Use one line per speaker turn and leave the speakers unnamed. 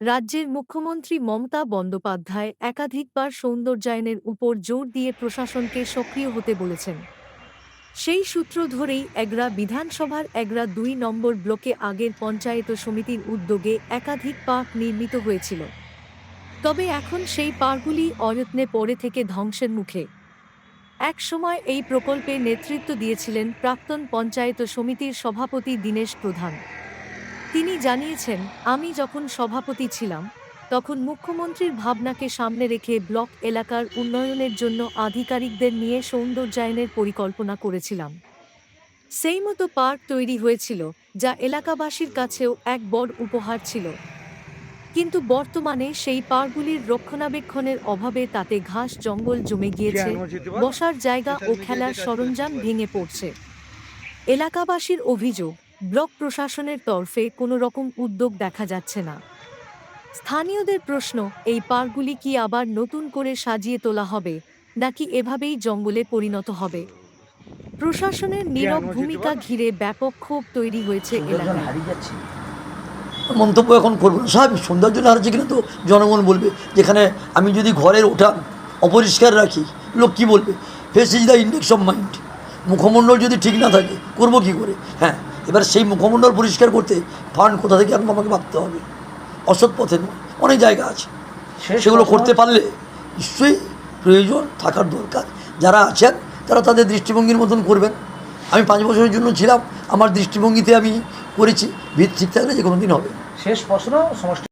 রাজ্যের মুখ্যমন্ত্রী মমতা বন্দ্যোপাধ্যায় একাধিকবার সৌন্দর্যায়নের উপর জোর দিয়ে প্রশাসনকে সক্রিয় হতে বলেছেন। সেই সূত্র ধরেই এগরা বিধানসভার এগরা দুই নম্বর ব্লকে আগের পঞ্চায়েত সমিতির উদ্যোগে একাধিক পার্ক নির্মিত হয়েছিল। তবে এখন সেই পার্কগুলি অযত্নে পড়ে থেকে ধ্বংসের মুখে। এক সময় এই প্রকল্পে নেতৃত্ব দিয়েছিলেন প্রাক্তন পঞ্চায়েত সমিতির সভাপতি দীনেশ প্রধান। তিনি জানিয়েছেন আমি যখন সভাপতি ছিলাম তখন মুখ্যমন্ত্রীর ভাবনাকে সামনে রেখে ব্লক এলাকার উন্নয়নের জন্য আধিকারিকদের নিয়ে সৌন্দর্যায়নের পরিকল্পনা করেছিলাম। সেই মতো পার্ক তৈরি হয়েছিল যা এলাকাবাসীর কাছেও এক বড় উপহার ছিল। কিন্তু বর্তমানে সেই পার্কগুলির রক্ষণাবেক্ষণের অভাবে তাতে ঘাস জঙ্গল জমে গিয়েছে বসার জায়গা ও খেলার সরঞ্জাম ভেঙে পড়ছে। এলাকাবাসীর অভিযোগ ব্লক প্রশাসনের তরফে কোনো রকম উদ্যোগ দেখা যাচ্ছে না। স্থানীয়দের প্রশ্ন এই পার্কগুলি কি আবার নতুন করে সাজিয়ে তোলা হবে নাকি এভাবেই জঙ্গলে পরিণত হবে? প্রশাসনের নীরব ভূমিকা ঘিরে ব্যাপক ক্ষোভ তৈরি হয়েছে এলাকায়।
মন্তব্য এখন করব না। স্বাভাবিক সৌন্দর্য হারাচ্ছে কিনা তো জনগণ বলবে। যেখানে আমি যদি ঘরের ওঠা অপরিষ্কার রাখি লোক কি বলবে? Face is the index of mind মুখমণ্ডল যদি ঠিক না থাকে করব কি করে? হ্যাঁ এবার সেই মুখমণ্ডল পরিষ্কার করতে ফান্ড কোথা থেকে আপনি আমাকে ভাবতে হবে। অসৎ পথে নয় অনেক জায়গা আছে। সেগুলো করতে পারলে নিশ্চয়ই প্রয়োজন থাকার দরকার। যারা আছেন তারা তাদের দৃষ্টিভঙ্গির মতন করবেন। আমি পাঁচ বছরের জন্য ছিলাম আমার দৃষ্টিভঙ্গিতে আমি করেছি। ভিত ঠিক থাকলে যে কোনো দিন হবে।
শেষ প্রশ্ন সমষ্টি